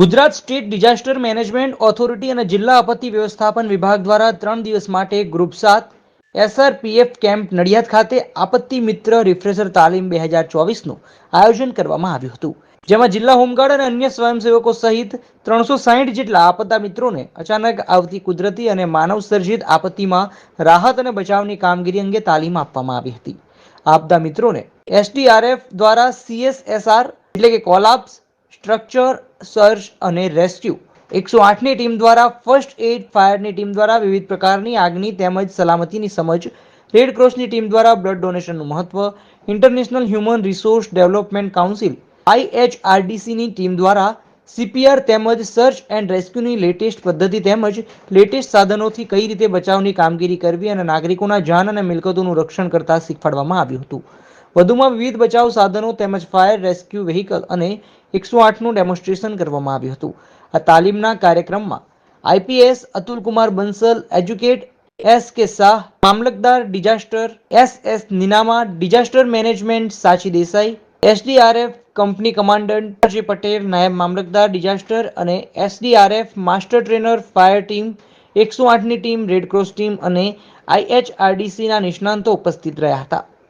Gujarat state disaster management authority અને જિલ્લા આપત્તિ વ્યવસ્થાપન વિભાગ દ્વારા ત્રણ દિવસ માટે ગ્રુપ સાત, એસઆરપીએફ કેમ્પ નડિયાદ ખાતે આપત્તિ મિત્ર રિફ્રેશર તાલીમ બે હજાર ચોવીસનું આયોજન કરવામાં આવ્યું હતું. જેમાં જિલ્લા હોમગાર્ડ અને અન્ય સ્વયંસેવકો સહિત ત્રણસો સાહીઠ જેટલા આપત્તા મિત્રોને અચાનક આવતી કુદરતી અને માનવ સર્જિત આપત્તિમાં રાહત અને બચાવની કામગીરી અંગે તાલીમ આપવામાં આવી હતી. આપદા મિત્રોને એસડીઆરએફ દ્વારા સીએસએસઆર એટલે કે કોલાપ્સ સ્ટ્રક્ચર, સર્ચ અને રેસ્ક્યુ. એકસો આઠની ટીમ દ્વારા, ફર્સ્ટ એઇડ ફાયરની ટીમ દ્વારા વિવિધ પ્રકારની આગની તેમજ સલામતીની સમજ. રેડ ટીમ દ્વારા બ્લડ ડોનેશનનું મહત્વ. International human resource development council. આઈએચઆરડીસીની team દ્વારા સીપીઆર તેમજ સર્ચ એન્ડ રેસ્ક્યુની લેટેસ્ટ પદ્ધતિ તેમજ લેટેસ્ટ સાધનોથી કઈ રીતે બચાવની કામગીરી કરવી અને નાગરિકોના જાન અને મિલકતોનું રક્ષણ કરતા શીખવાડવામાં આવ્યું હતું. વધુમાં વિવિધ બચાવ સાધનો તેમજ ફાયર રેસ્ક્યુ વેહિકલ અને એકસો આઠનું ડેમોન્સ્ટ્રેશન કરવામાં આવ્યું હતું. આ તાલીમના કાર્યક્રમમાં IPS Atulkumar Bansal, educate S K Shah, મામલતદાર disaster S S Ninama, disaster management Sachi Desai, SDRF company commandant J Patel, નાયબ મામલતદાર ડિઝાસ્ટર અને SDRF master trainer, fire team, એકસો આઠની ટીમ, રેડક્રોસ ટીમ અને આઈએચઆરડીસીના નિષ્ણાંતો ઉપસ્થિત રહ્યા હતા.